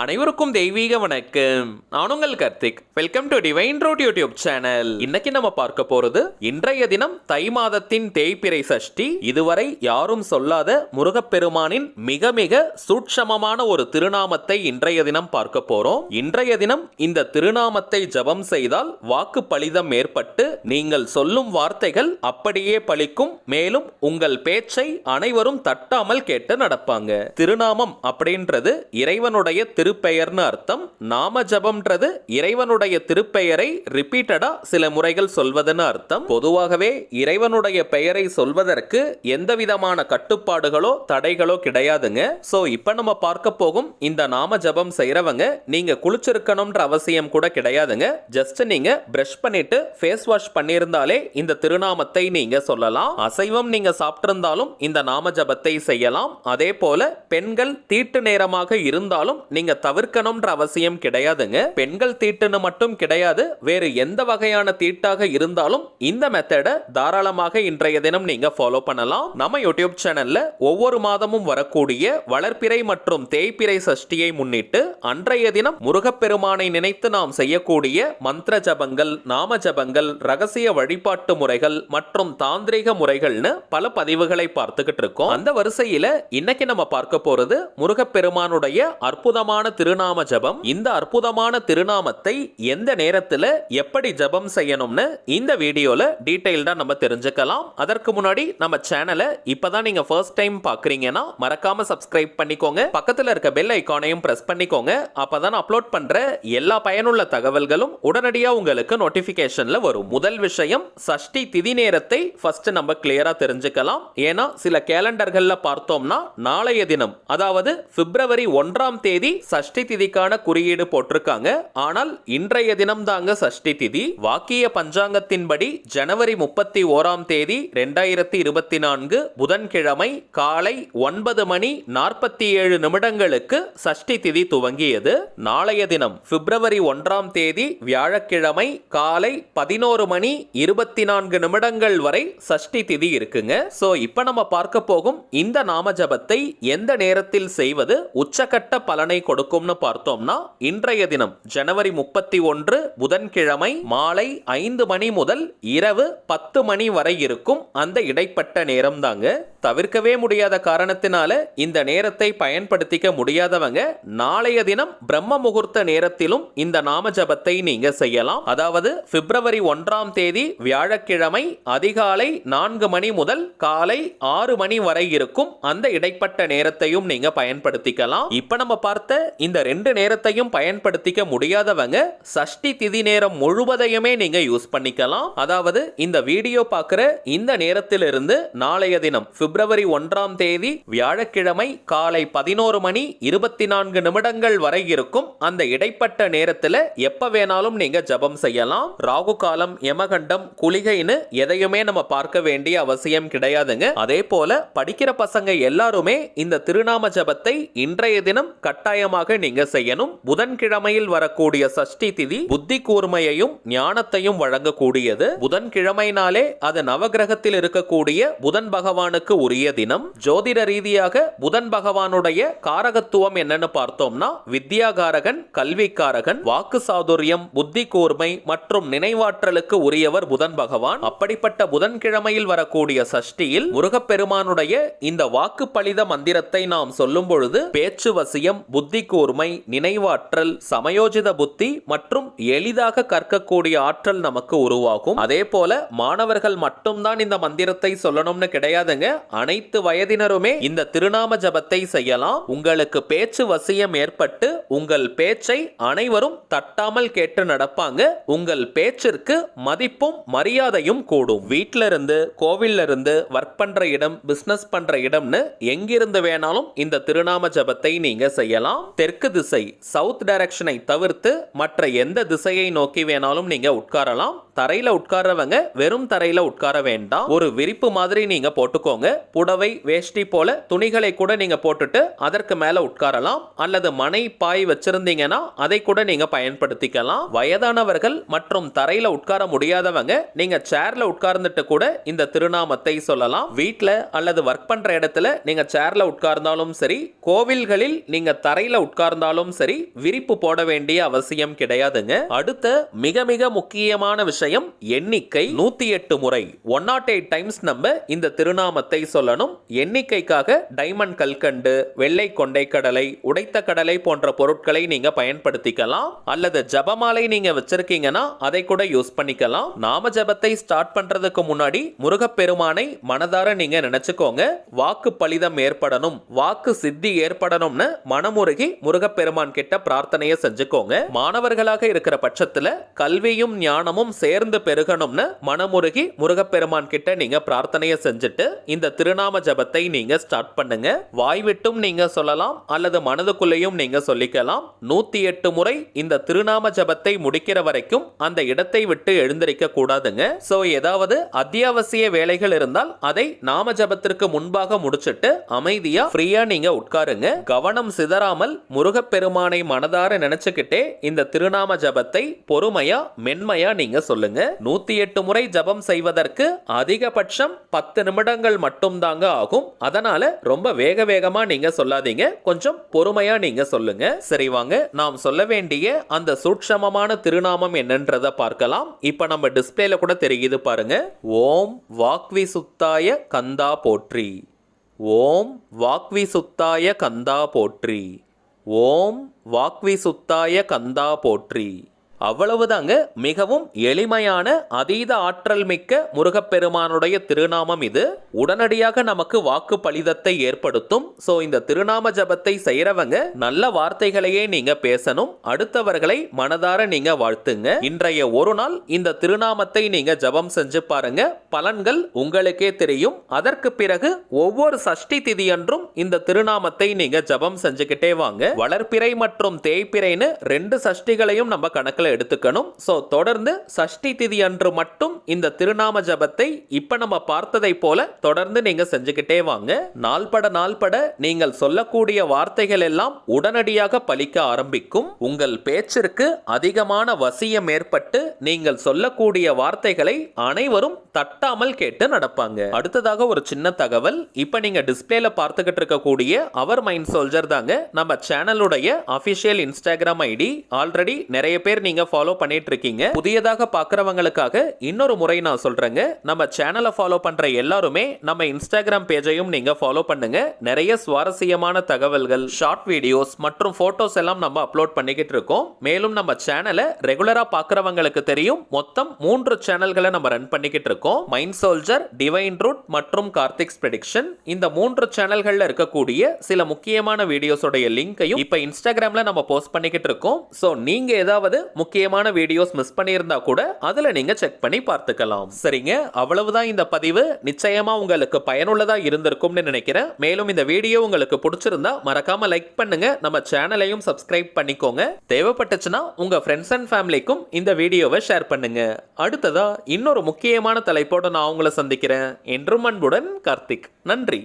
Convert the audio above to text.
அனைவருக்கும் தெய்வீக வணக்கம். நான் உங்கள் Karthik. Welcome to Divine Road YouTube channel இன்னைக்கு நம்ம பார்க்க போறது இன்றைய தினம் தை மாதத்தின் தேய்பிறை சஷ்டி. இதுவரை யாரும் சொல்லாத முருகப்பெருமானின் மிக மிக சூட்சமமான ஒரு திருநாமத்தை இன்றைய தினம் பார்க்க போறோம். இன்றைய தினம் இந்த திருநாமத்தை ஜபம் செய்தால் வாக்கு பலிதம் ஏற்பட்டு நீங்கள் சொல்லும் வார்த்தைகள் அப்படியே பலிக்கும். மேலும் உங்கள் பேச்சை அனைவரும் தட்டாமல் கேட்டு நடப்பாங்க. திருநாமம் அப்படின்றது இறைவனுடைய திரு திருப்பெயர்னு அர்த்தம். நாம ஜபம்ன்றது இறைவனுடைய திருப்பெயரை ரிப்பீட்டடா சில முறைகள் சொல்வதுன்னு அர்த்தம். பொதுவாகவே இறைவனுடைய பெயரை சொல்வதற்கு எந்த விதமான கட்டுப்பாடுகளோ தடைகளோ கிடையாதுங்க. சோ இப்ப நம்ம பார்க்க போகும் இந்த நாம ஜபம் செய்யறவங்க நீங்க குளிச்சிருக்கணும்ன்ற அவசியம் கூட கிடையாதுங்க. ஜஸ்ட் நீங்க பிரஷ் பண்ணிட்டு ஃபேஸ் வாஷ் பண்ணியிருந்தாலே இந்த திருநாமத்தை நீங்க சொல்லலாம். அசைவம் நீங்க சாப்பிட்டிருந்தாலும் இந்த நாம ஜபத்தை செய்யலாம். அதே போல பெண்கள் தீட்டு நேரமாக இருந்தாலும் நீங்க தவிர்க்கணும்ன்ற அவசியம் கிடையாதுங்க. பெண்கள் தீட்டுன்னு மட்டும் கிடையாது. வேறு எந்த வகையான தீட்டாக இருந்தாலும் இந்த மெத்தடை தாராளமாக இன்றைய தினம் நீங்க ஃபாலோ பண்ணலாம். நம்ம யூடியூப் சேனல்ல ஒவ்வொரு மாதமும் வரக்கூடிய வளர்ப்பிறை மற்றும் தேய்ப்பிறை சஷ்டியை முன்னிட்டு அன்றைய தினம் முருகப்பெருமானை நினைத்து நாம் செய்யக்கூடிய மந்திர ஜபங்கள் நாம ஜபங்கள் ரகசிய வழிபாட்டு முறைகள் மற்றும் தாந்திரிக முறைகள்னு பல பதிவுகளை பார்த்துக்கிட்டு இருக்கோம். அந்த வரிசையில இன்னைக்கு நம்ம பார்க்க போறது முருகப்பெருமானுடைய அற்புதமான திருநாம ஜபம் இந்த அற்புதமான திருநாமத்தை எந்த நேரத்துல எப்படி ஜபம் செய்யணும்னு இந்த வீடியோல டீடைல்டா நம்ம தெரிஞ்சுக்கலாம். அதற்கு முன்னாடி நம்ம சேனலை இப்பதான் நீங்க ஃபர்ஸ்ட் டைம் பாக்குறீங்கன்னா மறக்காம சப்ஸ்கிரைப் பண்ணிக்கோங்க. பக்கத்துல இருக்க பெல் ஐக்கானையும் பிரஸ் பண்ணிக்கோங்க. அப்பதான் அப்லோட் பண்ற எல்லா பயனுள்ள தகவல்களும் உடனடியா உங்களுக்கு நோட்டிபிகேஷன்ல வரும். முதல் விஷயம் சஷ்டி திதி நேரத்தை ஃபர்ஸ்ட் நம்ம கிளியரா தெரிஞ்சுக்கலாம். ஏன்னா சில கேலண்டர்கள்ல பார்த்தோம்னா நாளைய தினம் அதாவது பிப்ரவரி ஒன்றாம் தேதி சஷ்டி திதிக்கான குறியீடு போட்டிருக்காங்க. ஆனால் இன்றைய தினம் தாங்க சஷ்டி திதி. வாக்கிய பஞ்சாங்கத்தின்படி ஜனவரி முப்பத்தி ஓராம் தேதி ரெண்டாயிரத்தி இருபத்தி நான்கு புதன்கிழமை காலை ஒன்பது மணி நாற்பத்தி ஏழு நிமிடங்களுக்கு சஷ்டி திதி துவங்கியது. நாளைய தினம் பிப்ரவரி ஒன்றாம் தேதி வியாழக்கிழமை காலை பதினோரு மணி இருபத்தி நான்கு நிமிடங்கள் வரை சஷ்டி திதி இருக்குங்க. சோ இப்ப நம்ம பார்க்க போகும் இந்த நாம ஜபத்தை எந்த நேரத்தில் செய்வது? உச்சகட்ட பலனை கொடுக்கும்னு பார்த்தோம்னா இன்றைய தினம் ஜனவரி முப்பத்தி ஒன்று புதன்கிழமை மாலை ஐந்து மணி முதல் இரவு பத்து மணி வரை இருக்கும் அந்த இடைப்பட்ட நேரம் தாங்க தவிர்க்கவே முடியாத காரணத்தினால இந்த நேரத்தை பயன்படுத்திக்க முடியாதவங்க நாளைய தினம் பிரம்ம முகூர்த்த நேரத்திலும் இந்த நாம ஜபத்தை நீங்க செய்யலாம். அதாவது பிப்ரவரி ஒன்றாம் தேதி வியாழக்கிழமை அதிகாலை நான்கு மணி முதல் காலை ஆறு மணி வரை இருக்கும் அந்த இடைப்பட்ட நேரத்தையும் நீங்க பயன்படுத்திக்கலாம். இப்ப நம்ம பார்த்த இந்த ரெண்டு நேரத்தையும் பயன்படுத்திக்க முடியாதவங்க சஷ்டி திதி நேரம் முழுவதையுமே நீங்க யூஸ் பண்ணிக்கலாம். அதாவது இந்த வீடியோ பார்க்கிற இந்த நேரத்திலிருந்து நாளைய தினம் பிப்ரவரி ஒன்றாம் தேதி வியாழக்கிழமை காலை பதினோரு மணி இருபத்தி நான்கு நிமிடங்கள் வரை இருக்கும். அந்த இடைப்பட்ட நேரத்தில் எப்ப வேணாலும் நீங்க ஜபம் செய்யலாம். ராகு காலம் யமகண்டம் குளிகைன்னு எதையுமே நம்ம பார்க்க வேண்டிய அவசியம் கிடையாதுங்க. அதே போல படிக்கிற பசங்க எல்லாருமே இந்த திருநாம ஜபத்தை இன்றைய தினம் கட்டாயமாக நீங்க செய்யணும். புதன்கிழமையில் வரக்கூடிய சஷ்டி திதி புத்தி கூர்மையையும் ஞானத்தையும் வழங்கக்கூடியது. புதன்கிழமைனாலே அது நவகிரகத்தில் இருக்கக்கூடிய புதன் பகவானுக்கு உரிய தினம். ஜோதிட ரீதியாக புதன் பகவானுடைய காரகத்துவம் என்னன்னு பார்த்தோம்னா வித்யாகாரகன் கல்விக்காரகன் வாக்கு சாதுரியம் புத்தி கூர்மை மற்றும் நினைவாற்றலுக்கு உரியவர் புதன் பகவான். அப்படிப்பட்ட புதன்கிழமையில் வரக்கூடிய சஷ்டியில் முருகப்பெருமானுடைய இந்த வாக்கு பலித மந்திரத்தை நாம் சொல்லும் பொழுது பேச்சு வசியம் புத்தி கூர்மை நினைவாற்றல் சமயோஜித புத்தி மற்றும் எளிதாக கற்கக்கூடிய ஆற்றல் நமக்கு உருவாகும். அதே போல மாணவர்கள் மட்டும்தான் இந்த மந்திரத்தை சொல்லணும்னு கிடையாதுங்க. அனைத்து வயதினருமே இந்த திருநாம ஜபத்தை செய்யலாம். உங்களுக்கு பேச்சு வசியம் ஏற்பட்டு உங்கள் பேச்சை அனைவரும் தட்டாமல் கேட்டு நடப்பாங்க. உங்கள் பேச்சிற்கு மதிப்பும் மரியாதையும் கூடும். வீட்டில இருந்து கோவில்ல இருந்து ஒர்க் பண்ற இடம் பிசினஸ் பண்ற இடம்னு எங்கிருந்து வேணாலும் இந்த திருநாம ஜபத்தை நீங்க செய்யலாம். தெற்கு திசை சவுத் டைரக்ஷனை தவிர்த்து மற்ற எந்த திசையை நோக்கி வேணாலும் நீங்க உட்காரலாம். தரையில உட்காரவங்க வெறும் தரையில உட்கார வேண்டாம். ஒரு விரிப்பு மாதிரி நீங்க போட்டுக்கோங்க. புடவை வேஷ்டி போல துணிகளை கூட நீங்க போட்டுட்டு அதற்கு மேல உட்காரலாம். அல்லது மனை பாய் வச்சிருந்தீங்கன்னா அதை கூட நீங்க பயன்படுத்திக்கலாம். வயதானவர்கள் மற்றும் தரையில உட்கார முடியாதவங்க நீங்க சேர்ல உட்கார்ந்துட்டு கூட இந்த திருநாமத்தை சொல்லலாம். வீட்டில் அல்லது ஒர்க் பண்ற இடத்துல நீங்க சேர்ல உட்கார்ந்தாலும் சரி கோவில்களில் நீங்க தரையில உட்கார்ந்தாலும் சரி விரிப்பு போட வேண்டிய அவசியம் கிடையாதுங்க. அடுத்த மிக மிக முக்கியமான விஷயம் எண்ணிக்கை. நூத்தி எட்டு முறை ஒன் நாட் எயிட் டைம்ஸ் நம்ம இந்த திருநாமத்தை சொல்லணும். எண்ணிக்கைக்காக டைமண்ட் கல்கண்டு வெள்ளை கொண்டை கடலை உடைத்த கடலை போன்ற பொருட்களை நீங்க பயன்படுத்திக்கலாம். அல்லது ஜபமாலை நீங்க வச்சிருக்கீங்கன்னா அதை கூட யூஸ் பண்ணிக்கலாம். நாம ஜபத்தை ஸ்டார்ட் பண்றதுக்கு முன்னாடி முருகப்பெருமானை மனதார நீங்க நினைச்சுக்கோங்க. வாக்கு பலிதம் ஏற்படணும். வாக்கு சித்தி ஏற்படணும்னு மனமுருகி முருகப்பெருமான் கிட்ட பிரார்த்தனையை செஞ்சுக்கோங்க. மாணவர்களாக இருக்கிற பட்சத்துல கல்வியும் ஞானமும் சேர்ந்து பெருகணும்னு மனமுருகி முருகப்பெருமான் கிட்ட நீங்க பிரார்த்தனையை செஞ்சுட்டு இந்த திருநாம ஜபத்தை நீங்க ஸ்டார்ட் பண்ணுங்க. வாய் விட்டும் நீங்க சொல்லலாம் அல்லது மனதுக்குள்ளேயும் நீங்க சொல்லிக்கலாம். நூத்தி எட்டு முறை இந்த திருநாம ஜபத்தை முடிக்கிற வரைக்கும் அந்த இடத்தை விட்டு எழுந்திருக்க கூடாதுங்க. சோ ஏதாவது அத்தியாவசிய வேலைகள் இருந்தால் அதை நாம ஜபத்திற்கு முன்பாக முடிச்சிட்டு அமைதியா ஃப்ரீயா நீங்க உட்காருங்க. கவனம் சிதறாமல் முருகப்பெருமானை மனதார நினைச்சுக்கிட்டே இந்த திருநாம ஜபத்தை பொறுமையா மென்மையா நீங்க சொல்லுங்க. நூத்தி எட்டு முறை ஜபம் செய்வதற்கு அதிகபட்சம் பத்து நிமிடங்கள் மட்டும் தாங்க ஆகும். அதனால ரொம்ப வேக வேகமா நீங்க சொல்லாதீங்க. கொஞ்சம் பொறுமையா நீங்க சொல்லுங்க. சரி வாங்க நாம் சொல்ல வேண்டிய அந்த சூட்சமமான திருநாமம் என்னன்றத பார்க்கலாம். இப்ப நம்ம டிஸ்பிளேல கூட தெரியுது பாருங்க. ஓம் வாக்வி சுத்தாய கந்தா போற்றி. ஓம் வாக்வி சுத்தாய கந்தா போற்றி. ஓம் வாக்வி சுத்தாய கந்தா போற்றி. அவ்வளவுதாங்க. மிகவும் எளிமையான அதீத ஆற்றல் மிக்க முருகப்பெருமானுடைய திருநாமம் இது. உடனடியாக நமக்கு வாக்கு பலிதத்தை ஏற்படுத்தும். ஸோ இந்த திருநாம ஜபத்தை செய்யறவங்க நல்ல வார்த்தைகளையே நீங்க பேசணும். அடுத்தவர்களை மனதார நீங்க வாழ்த்துங்க. இன்றைய ஒரு நாள் இந்த திருநாமத்தை நீங்க ஜபம் செஞ்சு பாருங்க. பலன்கள் உங்களுக்கே தெரியும். அதற்கு பிறகு ஒவ்வொரு சஷ்டி திதியன்றும் இந்த திருநாமத்தை நீங்க ஜபம் செஞ்சுக்கிட்டே வாங்க. வளர்ப்பிறை மற்றும் தேய்ப்பிறைன்னு ரெண்டு சஷ்டிகளையும் நம்ம கணக்கில் எடுத்துக்கணும். ஸோ தொடர்ந்து சஷ்டி திதி அன்று மட்டும் இந்த திருநாம ஜபத்தை இப்ப நம்ம பார்த்ததை போல தொடர்ந்து நீங்க செஞ்சுக்கிட்டே வாங்க. நாள்பட நாள்பட நீங்கள் சொல்லக்கூடிய வார்த்தைகள் எல்லாம் உடனடியாக பலிக்க ஆரம்பிக்கும். உங்கள் பேச்சிற்கு அதிகமான வசியம் ஏற்பட்டு நீங்கள் சொல்லக்கூடிய வார்த்தைகளை அனைவரும் தட்டாமல் கேட்டு நடப்பாங்க. அடுத்ததாக ஒரு சின்ன தகவல். இப்ப நீங்க டிஸ்பிளேல பார்த்துக்கிட்டு இருக்கக்கூடிய அவர் மைண்ட் சோல்ஜர் தாங்க. நம்ம சேனலுடைய அபிஷியல் இன்ஸ்டாகிராம் ஐடி ஆல்ரெடி நிறைய பேர் நீங்க ஃபாலோ பண்ணிட்டு இருக்கீங்க புதியதாக பாக்குறவங்களுக்காக இன்னொரு முறை நான் சொல்றேங்க. நம்ம சேனலை ஃபாலோ பண்ற எல்லாருமே நம்ம இன்ஸ்டாகிராம் பேஜையும் நீங்க ஃபாலோ பண்ணுங்க. நிறைய சுவாரஸ்யமான தகவல்கள் ஷார்ட் வீடியோஸ் மற்றும் போட்டோஸ் எல்லாம் நம்ம அப்லோட் பண்ணிக்கிட்டு இருக்கோம். மேலும் நம்ம சேனலை ரெகுலரா பார்க்கறவங்களுக்கு தெரியும். மொத்தம் மூன்று சேனல்களை நம்ம ரன் பண்ணிக்கிட்டு இருக்கோம். மைண்ட் சோல்ஜர் டிவைன் ரூட் மற்றும் கார்த்திக்ஸ் ப்ரெடிக்ஷன் இந்த மூன்று சேனல்கள்ல இருக்கக்கூடிய சில முக்கியமான வீடியோஸோடைய லிங்கையும் இப்ப இன்ஸ்டாகிராம்ல நம்ம போஸ்ட் பண்ணிக்கிட்டு இருக்கோம். சோ நீங்க ஏதாவது முக்கியமான வீடியோஸ் மிஸ் பண்ணியிருந்தா கூட அதில் நீங்கள் செக் பண்ணி பார்த்துக்கலாம். சரிங்க அவ்வளவுதான் இந்த பதிவு. நிச்சயமாக உங்களுக்கு பயனுள்ளதாக இருந்திருக்கும்னு நினைக்கிறேன். மேலும் இந்த வீடியோ உங்களுக்கு பிடிச்சிருந்தா மறக்காமல் லைக் பண்ணுங்க. நம்ம சேனலையும் சப்ஸ்கிரைப் பண்ணிக்கோங்க. தேவைப்பட்டுச்சுன்னா உங்கள் ஃப்ரெண்ட்ஸ் அண்ட் ஃபேமிலிக்கும் இந்த வீடியோவை ஷேர் பண்ணுங்க. அடுத்ததாக இன்னொரு முக்கியமான தலைப்போடு நான் உங்களை சந்திக்கிறேன். என்றும் அன்புடன் கார்த்திக். நன்றி.